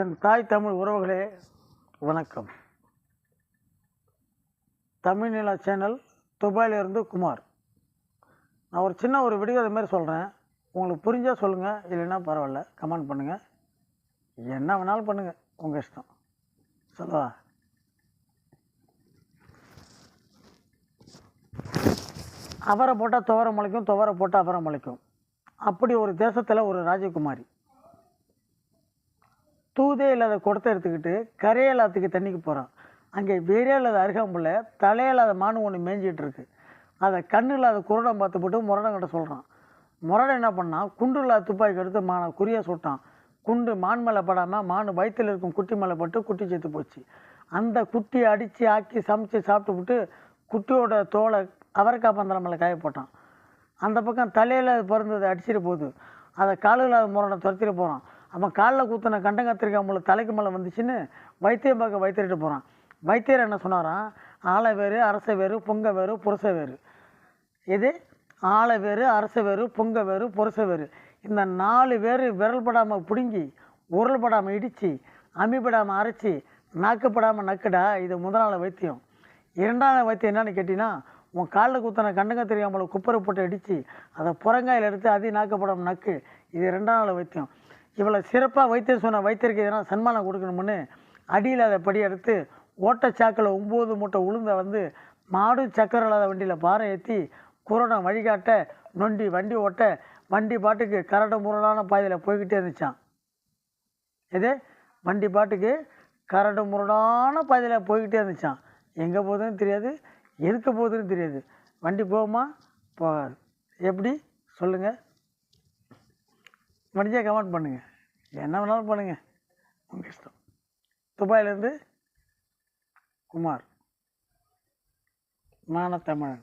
என் தாய் தமிழ் உறவுகளே வணக்கம். தமிழ் நிலா சேனல் துபாயிலிருந்து குமார். நான் ஒரு சின்ன ஒரு விடுகதை மாதிரி சொல்கிறேன் உங்களுக்கு புரிஞ்சால் சொல்லுங்கள் இல்லைன்னா பரவாயில்ல கமெண்ட் பண்ணுங்கள் என்ன வேணாலும் பண்ணுங்கள் உங்கள் இஷ்டம். சொல்லவா? அவரை போட்டால் துவரை முளைக்கும் துவரை போட்டால் அவரை முளைக்கும். அப்படி ஒரு தேசத்தில் ஒரு ராஜகுமாரி. தூதே இல்லாத குடத்தை எடுத்துக்கிட்டு கரையே இல்லாததுக்கு தண்ணிக்கு போகிறான் அங்கே வேறே இல்லாத அருகாம்புல தலையே இல்லாத மானு ஒன்று மேய்ஞ்சிட்டு இருக்கு. அதை கண்ணு இல்லாத குரடம் பார்த்து போட்டு முரடங்கிட்ட சொல்கிறான் முரடன் என்ன பண்ணான் குண்டு இல்லாத துப்பாக்கி எடுத்து மானை குறியாக சுட்டான். குண்டு மான் மேலே படாமல் மான் வயிற்றில் இருக்கும் குட்டி மேலே பட்டு குட்டி செத்து போச்சு. அந்த குட்டியை அடித்து ஆக்கி சமைச்சு சாப்பிட்டு விட்டு குட்டியோட தோலை அவரைக்காய் பந்தலம் மேலே காய போட்டான். அந்த பக்கம் தலையில் பிறந்தது அடிச்சிட்டு போகுது. அதை காலு இல்லாத முரணை துரத்திட்டு போகிறான் அவன் காலில் குத்தின கண்டம் கத்திரிக்காய் தலைக்கு மேலே வந்துச்சுன்னு வைத்தியம் பார்க்க வைத்திரிட்டு போகிறான் வைத்தியர் என்ன சொன்னாராம்? ஆலை வேறு அரச வேறு பொங்க வேறு புரச வேறு. இது ஆலை வேறு அரச வேறு பொங்க வேறு புரச வேறு. இந்த நாலு பேர் விரல் படாமல் பிடுங்கி உரல் படாமல் இடித்து அமிப்படாமல் அரைச்சி நாக்குப்படாமல் நக்குடா இது முதலாள வைத்தியம். இரண்டாவது வைத்தியம் என்னென்னு கேட்டிங்கன்னா உன் காலில் குத்தின கண்டங்க தெரியாமல் குப்பரை போட்டு அடித்து அதை புறங்காயில் எடுத்து அதையும் நாக்கப்படாமல் நக்கு. இது ரெண்டாம் நாள் வைத்தியம். இவ்வளோ சிறப்பாக வைத்திய சொன்ன வைத்தியருக்கு எதனா சன்மானம் கொடுக்கணும்னு அடியில் அதை படி எடுத்து ஓட்டச்சாக்கில் ஒம்பது மூட்டை உளுந்த வந்து மாடு சக்கர இல்லாத வண்டியில் பாறை ஏற்றி குரோடம் வழிகாட்ட நொண்டி வண்டி ஓட்ட வண்டி பாட்டுக்கு கரடு முரடான பாதையில் போய்கிட்டே இருந்துச்சான் எது? வண்டி பாட்டுக்கு கரடு முரடான பாதையில் போய்கிட்டே இருந்துச்சான் எங்கே போகுதுன்னு தெரியாது எதுக்கு போகுதுன்னு தெரியாது. வண்டி போகுமா? போகாது. எப்படி? சொல்லுங்கள் முடிஞ்சால் கமெண்ட் பண்ணுங்கள் என்ன வேணாலும் பண்ணுங்கள் உங்கள் இஷ்டம். துபாயிலேருந்து குமார். மானத்தமிழன்.